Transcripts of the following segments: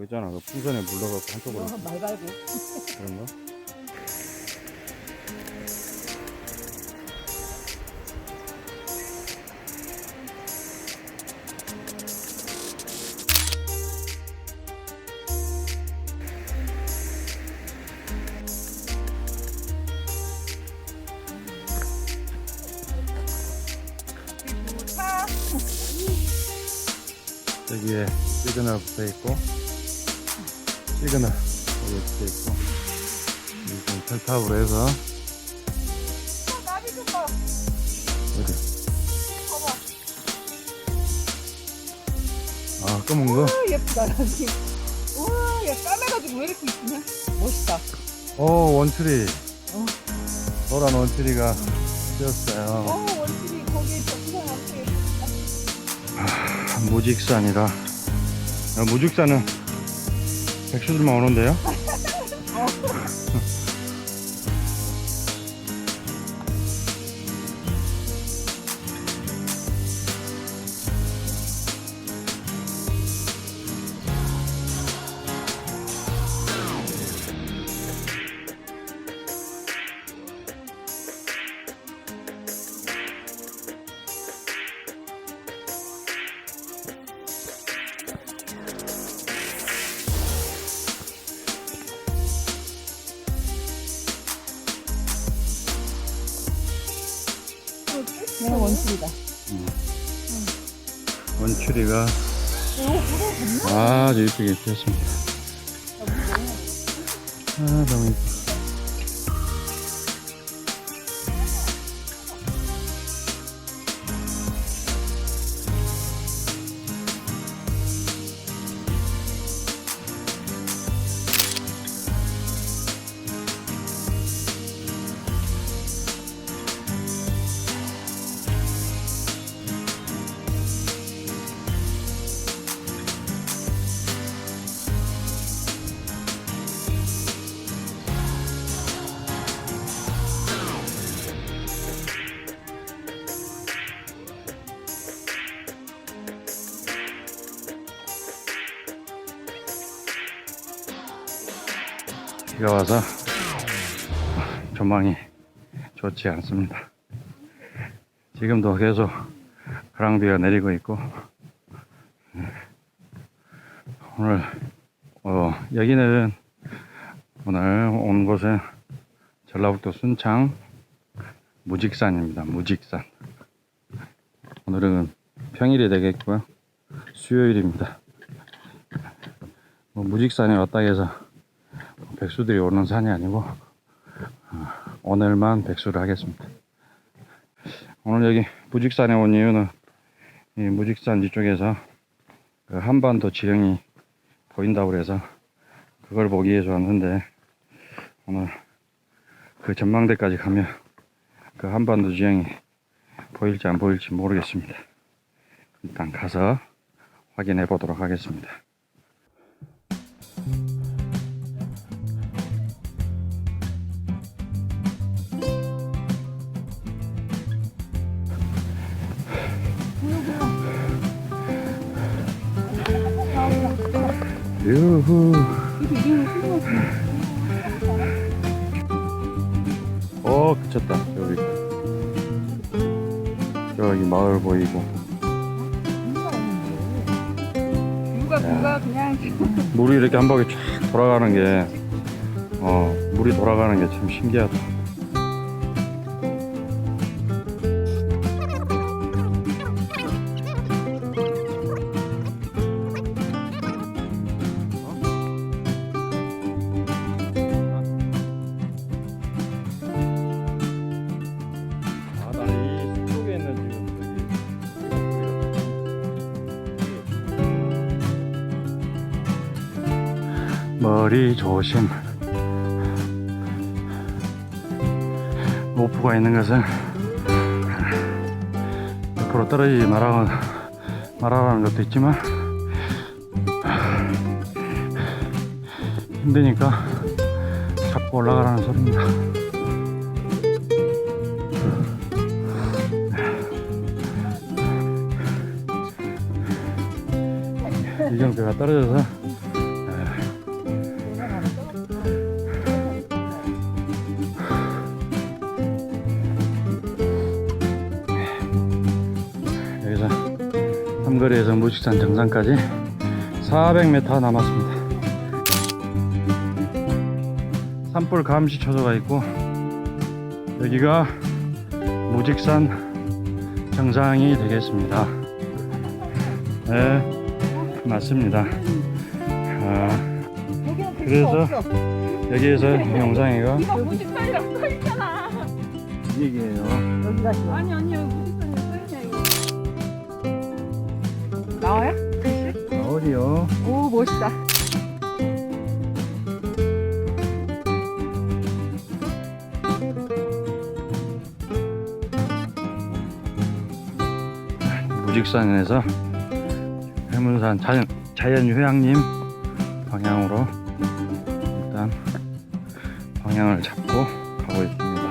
그 있잖아 그 풍선에 물러가고 한쪽으로 어, 말 말고. 그런 거 차. 여기에 시그널 붙어 있고 시그널 여기 붙어 있고 이좀 탈탑으로 해서 어, 나비 좀 봐. 어디 봐봐. 아 검은 거? 아, 예쁘다, 나비. 우와, 야, 까매가지고 왜 이렇게 이쁘냐? 멋있다. 어 원추리 어. 노란 원추리가 피었어요 어, 원숭이 거기 정상 앞에. 무직산이라 아, 무직산은 백수들만 오는데요 네, 원숭이다. 원추리가 오, 그래, 됐나? 아주 이쁘게 피었습니다 아 너무 이뻐 비가 와서 전망이 좋지 않습니다. 지금도 계속 그랑비가 내리고 있고 오늘 어, 여기는 오늘 온 곳은 전라북도 순창 무직산입니다. 무직산 오늘은 평일이 되겠고요. 수요일입니다. 뭐 무직산에 왔다 해서 백수들이 오는 산이 아니고 어, 오늘만 백수를 하겠습니다. 오늘 여기 무직산에 온 이유는 이 무직산 뒤쪽에서 그 한반도 지형이 보인다고 그래서 그걸 보기 위해서 왔는데 오늘 그 전망대까지 가면 그 한반도 지형이 보일지 안 보일지 모르겠습니다. 일단 가서 확인해 보도록 하겠습니다. 유후. 어, 그쳤다. 여기. 저기 마을 보이고. 누가 누가 그냥 물이 이렇게 한 바퀴 쫙 돌아가는 게, 어, 물이 돌아가는 게 참 신기하다. 머리 조심. 로프가 있는 것은 옆으로 떨어지지 말라는, 말하라는 것도 있지만 힘드니까 잡고 올라가라는 소리입니다. 이 정도가 떨어져서 장거리에서 무식산 정상까지 400m 남았습니다. 산불 감시 초소가 있고 여기가 무직산 정상이 되겠습니다. 네, 맞습니다. 아, 그래서-. 여기에서 영상이가 이거 무식산이라고 써 있잖아. 얘기예요. 여기가. 아니 아니 여 나와요? 글씨? 어디요? 오 멋있다. 무직산에서 해문산 자연, 자연휴양림 방향으로 일단 방향을 잡고 가고 있습니다.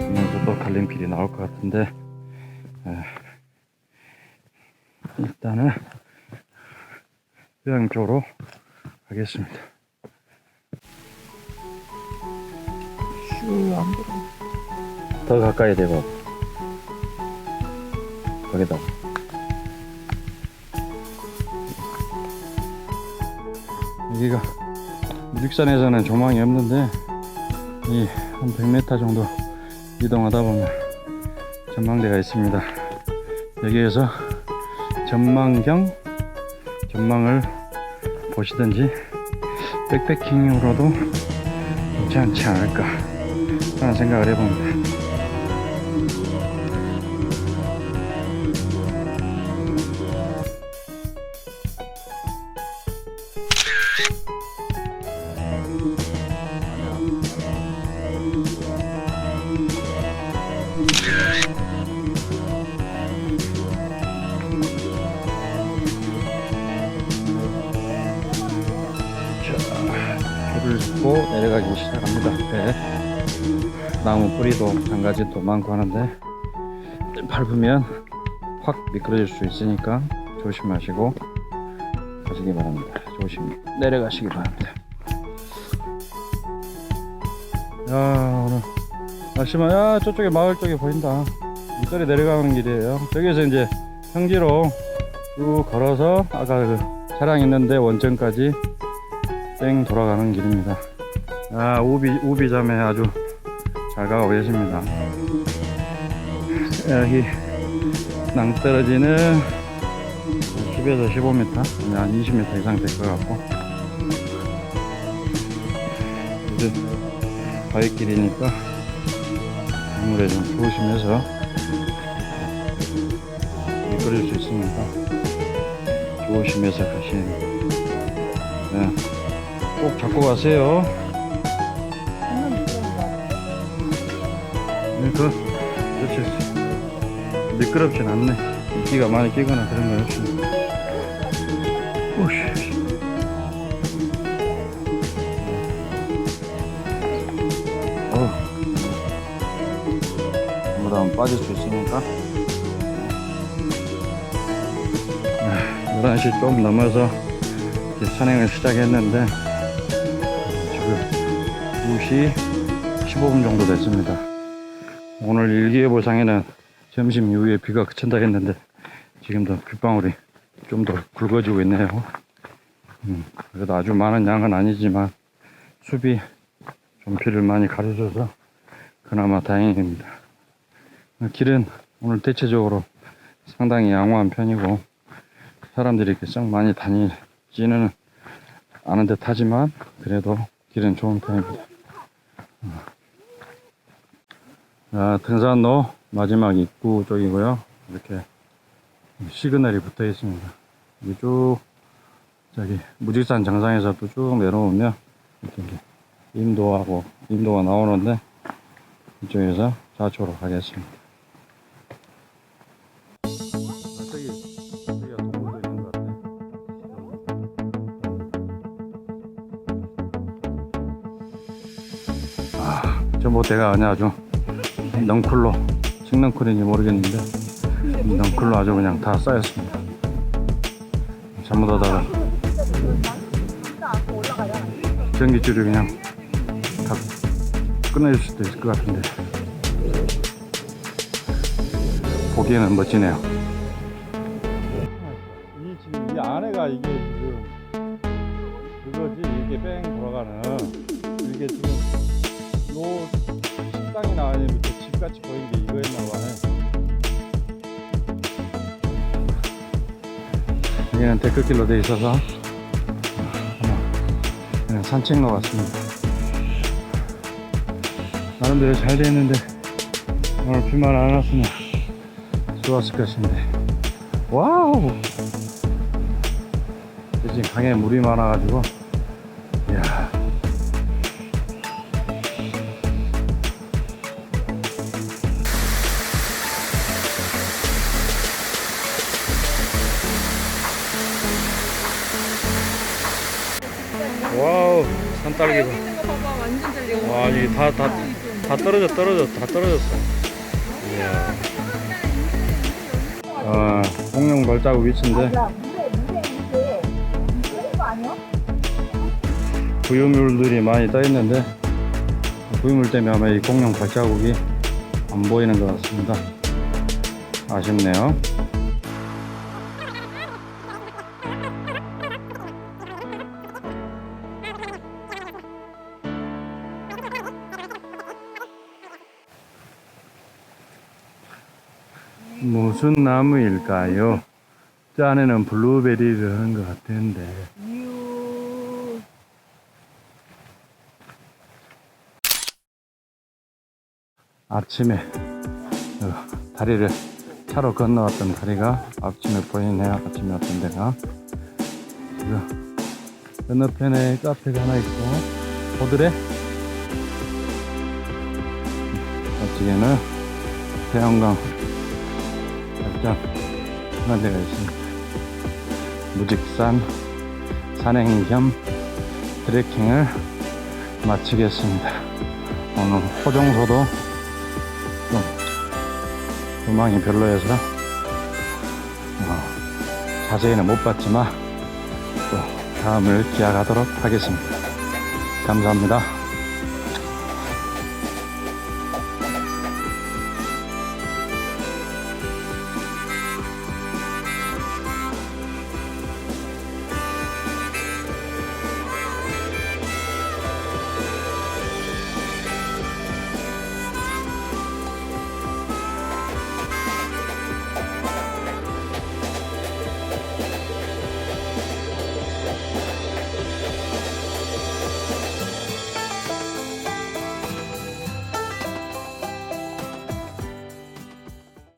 오늘도 또 갈림길이 나올 것 같은데 일단은 휴양 쪽으로 가겠습니다. 슈안 들어. 더 가까이 대봐. 거기다. 여기가 무직산에서는 조망이 없는데 이 한 100m 정도 이동하다 보면 전망대가 있습니다. 여기에서 전망경 전망을 보시든지 백패킹으로도 괜찮지 않을까 하는 생각을 해봅니다. 내려가기 시작합니다. 배. 나무 뿌리도 장가지도 많고 하는데 밟으면 확 미끄러질 수 있으니까 조심하시고 가시기 바랍니다. 조심 내려가시기 바랍니다. 야 오늘 날씨만 야 저쪽에 마을 쪽에 보인다. 밑거리 내려가는 길이에요. 저기에서 이제 평지로 쭉 걸어서 아까 그 차량 있는데 원점까지 뺑 돌아가는 길입니다. 아 우비 우비 자매 아주 잘 가고 계십니다. 여기 낭떠러지는 10에서 15m, 한 20m 이상 될 것 같고 이제 바위길이니까 아무래도 좀 조심해서 미끄러질 수 있으니까 조심해서 가시는 네. 꼭 잡고 가세요. 그렇지. 미끄럽진 않네. 이끼가 많이 끼거나 그런 건 없습니다. 오씨. 다 빠질 수 있으니까. 네, 11시 좀 넘어서 산행을 시작했는데, 지금 2시 15분 정도 됐습니다. 오늘 일기예보상에는 점심 이후에 비가 그친다 했는데 지금도 빗방울이 좀 더 굵어지고 있네요. 음, 그래도 아주 많은 양은 아니지만 숲이 좀 비를 많이 가려줘서 그나마 다행입니다. 길은 오늘 대체적으로 상당히 양호한 편이고 사람들이 이렇게 썩 많이 다니지는 않은 듯 하지만 그래도 길은 좋은 편입니다. 아, 등산로 마지막 입구 쪽이고요. 이렇게 시그널이 붙어 있습니다. 이쪽 저기 무직산 정상에서도 쭉 내려오면 이렇게 이제 인도하고 인도가 나오는데 이쪽에서 좌초로 가겠습니다. 저기 저기가 동굴도 있는 것 같아. 아, 전봇대가 아니 아주 넝쿨로 식넝쿨인지 모르겠는데 넝쿨로 아주 그냥 다 쌓였습니다. 잘못하다가 전기줄이 그냥 다 끊어질 수도 있을 것 같은데. 보기에는 멋지네요. 여기가 이게 지금 그거지 이게 뺑 돌아가는. 이게 지금 노 식당이나 아니면 집같이 보이는 게 이거였나 봐네 여기는 데크길로 돼 있어서 그냥 산책로 같습니다. 나름대로 잘 돼 있는데 오늘 비만 안 왔으면 좋았을 것인데. 와우! 지금 강에 물이 많아가지고 이야 딸기 여기 있는 거 봐봐 완전 잘 익어. 와 이게 다 다 다 떨어져 떨어져 다 떨어졌어. 이야. 어 공룡 발자국 위치인데? 부유물들이 많이 떠 있는데 부유물 때문에 아마 이 공룡 발자국이 안 보이는 것 같습니다. 아쉽네요 무슨 나무일까요? 저 안에는 블루베리를 하는 것 같은데. 아침에 어, 다리를 차로 건너왔던 다리가 아침에 보이네요. 아침에 왔던 데가 지금 건너편에 카페가 하나 있고 호들에 앞쪽에는 태양광 살짝 하나 데가 있습니다. 무직산 산행 겸 트레킹을 마치겠습니다. 오늘 호종소도 좀 음악이 별로여서 어, 자세히는 못 봤지만 또 다음을 기약하도록 하겠습니다. 감사합니다.